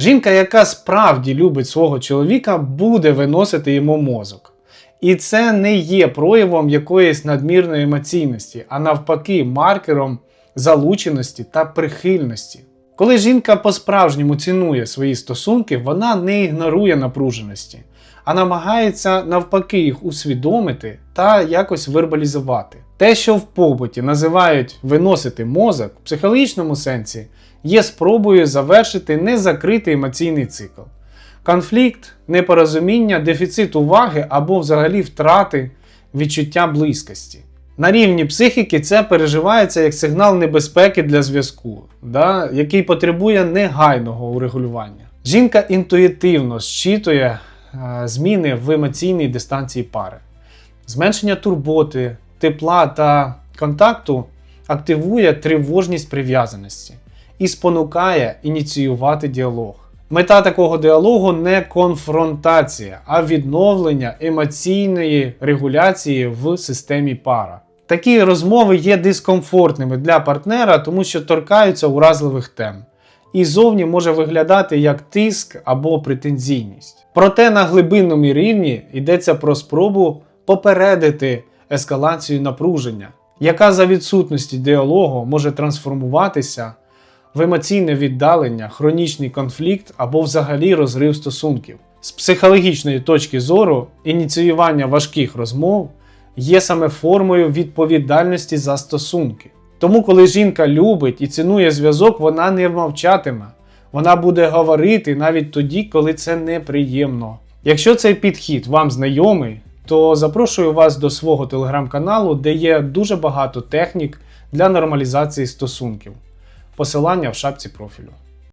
Жінка, яка справді любить свого чоловіка, буде виносити йому мозок. І це не є проявом якоїсь надмірної емоційності, а навпаки, маркером залученості та прихильності. Коли жінка по-справжньому цінує свої стосунки, вона не ігнорує напруженості, а намагається навпаки їх усвідомити та якось вербалізувати. Те, що в побуті називають виносити мозок, в психологічному сенсі є спробою завершити незакритий емоційний цикл. Конфлікт, непорозуміння, дефіцит уваги або взагалі втрати відчуття близькості. На рівні психіки це переживається як сигнал небезпеки для зв'язку, да, який потребує негайного урегулювання. Жінка інтуїтивно зчитує е, зміни в емоційній дистанції пари. Зменшення турботи, тепла та контакту активує тривожність прив'язаності і спонукає ініціювати діалог. Мета такого діалогу не конфронтація, а відновлення емоційної регуляції в системі пара. Такі розмови є дискомфортними для партнера, тому що торкаються уразливих тем. І зовні може виглядати як тиск або претензійність. Проте на глибинному рівні йдеться про спробу попередити ескалацію напруження, яка за відсутності діалогу може трансформуватися в емоційне віддалення, хронічний конфлікт або взагалі розрив стосунків. З психологічної точки зору ініціювання важких розмов є саме формою відповідальності за стосунки. Тому, коли жінка любить і цінує зв'язок, вона не мовчатиме. Вона буде говорити навіть тоді, коли це неприємно. Якщо цей підхід вам знайомий, то запрошую вас до свого телеграм-каналу, де є дуже багато технік для нормалізації стосунків. Посилання в шапці профілю.